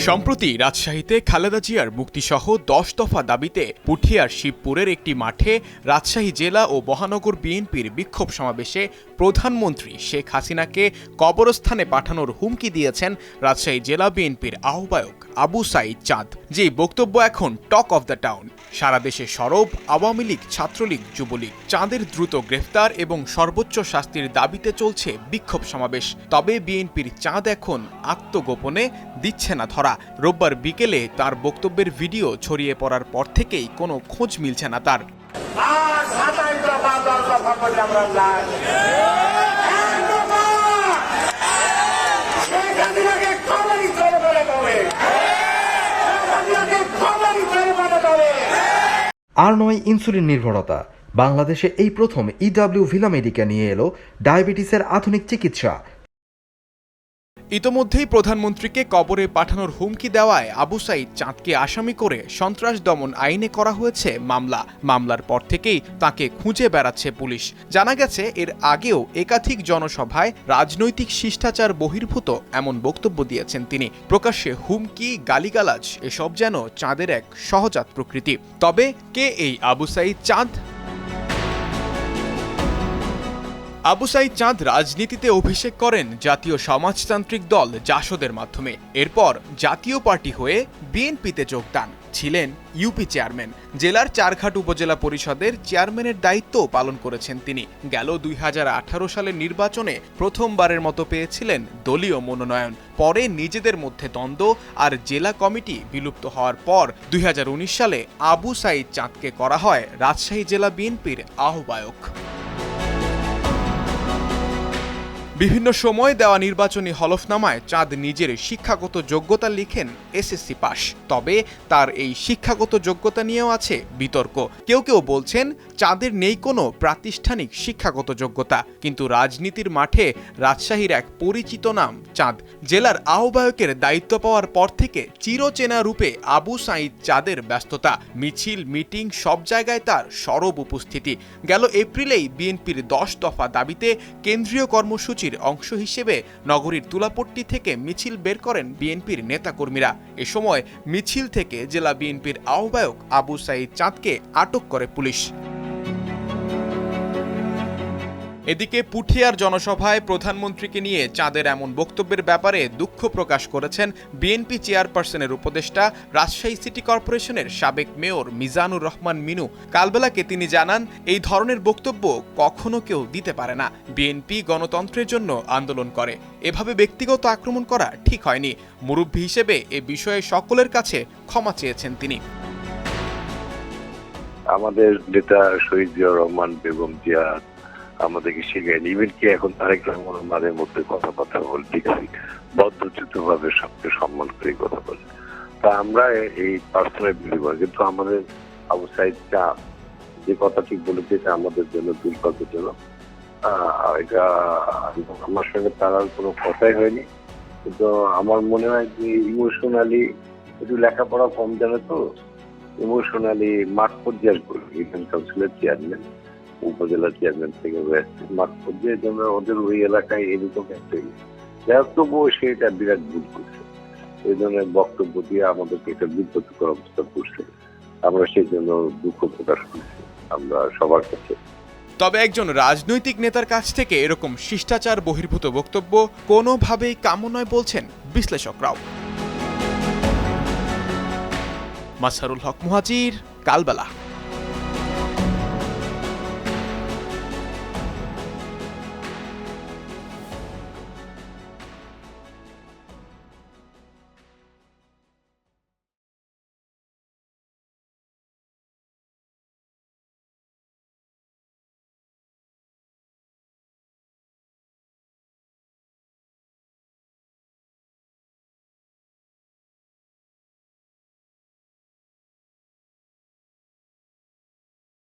সম্প্রতি রাজশাহীতে খালেদা জিয়ার মুক্তিসহ দশ দফা দাবিতে পুঠিয়ার শিবপুরের একটি মাঠে রাজশাহী জেলা ও মহানগর বিএনপির বিক্ষোভ সমাবেশে প্রধানমন্ত্রী শেখ হাসিনাকে কবরস্থানে পাঠানোর হুমকি দিয়েছেন রাজশাহী জেলা বিএনপির আহ্বায়ক আবু সাইদ চাঁদ, যে বক্তব্য এখন টক অফ দ্য টাউন। সারা দেশে সরব আওয়ামী লীগ, ছাত্রলীগ, যুবলীগ, চাঁদের দ্রুত গ্রেফতার এবং সর্বোচ্চ শাস্তির দাবিতে চলছে বিক্ষোভ সমাবেশ। তবে বিএনপির চাঁদ এখন আত্মগোপনে দিচ্ছে না ধরা। রোববার বিকেলে তার বক্তব্যের ভিডিও ছড়িয়ে পড়ার পর থেকেই কোনো খোঁজ মিলছে না তার। দশ আমরা আর নয়, ইনসুলিন নির্ভরতা। বাংলাদেশে এই প্রথম ইডাব্লিউ ভিলামেডিকা নিয়ে এলো ডায়াবেটিসের আধুনিক চিকিৎসা। ইতোমধ্যেই প্রধানমন্ত্রীকে কবরে পাঠানোর হুমকি দেওয়ায় আবু সাইদ চাঁদকে আসামি করে সন্ত্রাস দমন আইনে করা হয়েছে মামলা। মামলার পর থেকেই তাকে খুঁজে বেড়াচ্ছে পুলিশ। জানা গেছে, এর আগেও একাধিক জনসভায় রাজনৈতিক শিষ্টাচার বহির্ভূত এমন বক্তব্য দিয়েছেন তিনি। প্রকাশ্যে হুমকি, গালিগালাজ, এসব যেন চাঁদের এক সহজাত প্রকৃতি। তবে কে এই আবু সাইদ চাঁদ? আবু সাইদ চাঁদ রাজনীতিতে অভিষেক করেন জাতীয় সমাজতান্ত্রিক দল জাসদের মাধ্যমে। এরপর জাতীয় পার্টি হয়ে বিএনপিতে যোগদান। ছিলেন ইউপি চেয়ারম্যান। জেলার চারঘাট উপজেলা পরিষদের চেয়ারম্যানের দায়িত্ব পালন করেছেন তিনি। গেল দুই হাজার আঠারো সালের নির্বাচনে প্রথমবারের মতো পেয়েছিলেন দলীয় মনোনয়ন। পরে নিজেদের মধ্যে দ্বন্দ্ব আর জেলা কমিটি বিলুপ্ত হওয়ার পর দুই হাজার উনিশ সালে আবু সাইদ চাঁদকে করা হয় রাজশাহী জেলা বিএনপির আহ্বায়ক। বিভিন্ন সময় দেওয়া নির্বাচনী হলফনামায় চাঁদ নিজের শিক্ষাগত যোগ্যতা লিখেন এসএসসি পাস তবে তার এই শিক্ষাগত যোগ্যতা নিয়েও আছে বিতর্ক। কেউ কেউ বলছেন চাঁদের নেই কোনো প্রাতিষ্ঠানিক শিক্ষাগত যোগ্যতা, কিন্তু রাজনীতির মাঠে রাজশাহীর এক পরিচিত নাম চাঁদ। জেলার আহ্বায়কের দায়িত্ব পাওয়ার পর থেকে চিরচেনা রূপে আবু সাঈদ চাঁদের ব্যস্ততা। মিছিল, মিটিং, সব জায়গায় তার সরব উপস্থিতি। গেল এপ্রিলেই বিএনপির দশ দফা দাবিতে কেন্দ্রীয় কর্মসূচির অংশ হিসেবে নগরীর তুলাপট্টি থেকে মিছিল বের করেন বিএনপির নেতাকর্মীরা। এ সময় মিছিল থেকে জেলা বিএনপির আহ্বায়ক আবু সাইদ চাঁদকে আটক করে পুলিশ। এদিকে পুঠিয়ার জনসভায় প্রধানমন্ত্রীকে নিয়ে চাঁদের এমন বক্তব্যের ব্যাপারে দুঃখ প্রকাশ করেছেন বিএনপি চেয়ারপারসনের উপদেষ্টা, রাজশাহী সিটি কর্পোরেশনের সাবেক মেয়র মিজানুর রহমান মিনু। কালবেলাকে তিনি জানান, এই ধরনের বক্তব্য কখনো কেউ দিতে পারে না। বিএনপি গণতন্ত্রের জন্য আন্দোলন করে। এভাবে ব্যক্তিগত আক্রমণ করা ঠিক হয়নি। মুরব্বী হিসেবে এ বিষয়ে সকলের কাছে ক্ষমা চেয়েছেন তিনি। আমাদের নেতা শহীদ জিয়া রহমান, বেগম জিয়া আমাদেরকে শেখায়নি ইভেন কি? এখন তারেক রহমান মাঝে মধ্যে কথাবার্তা বলে ঠিক আছে বদ্ধচিত ভাবে সবকে সম্মান করে কথা বলে। তা আমরা এই পার্সোনাল বিলিভ কিন্তু আমাদের আবু সাইদ চা যে কথাটি বলেছে, এটা আমাদের জন্য দুর্ভাগ্যজনক এটা আমার সঙ্গে তার আর কোনো কথাই হয়নি। কিন্তু আমার মনে হয় যে ইমোশনালি একটু লেখাপড়া কম জানে তো। ইমোশনালি মাঠ পর্যায়ের ইউনিয়ন কাউন্সিলের চেয়ারম্যান উপজেলা চেয়ারম্যান থেকে মাঠ পর্যায়ে জন্য ওদের ওই এলাকায় এরকম একটা ইয়ে। যাই তবুও সে এটা বিরাট ভুল করছে। এই ধরনের বক্তব্য দিয়ে আমাদেরকে এটা বিব্রতকর অবস্থা করছে। আমরা সেই জন্য দুঃখ প্রকাশ করছি। আমরা সবার কাছে। তবে একজন রাজনৈতিক নেতার কাছ থেকে এরকম শিষ্টাচার বহির্ভূত বক্তব্য কোনোভাবেই কাম্য নয় বলছেন বিশ্লেষকরাও। মাসারুল হক মুহাজির, কালবেলা।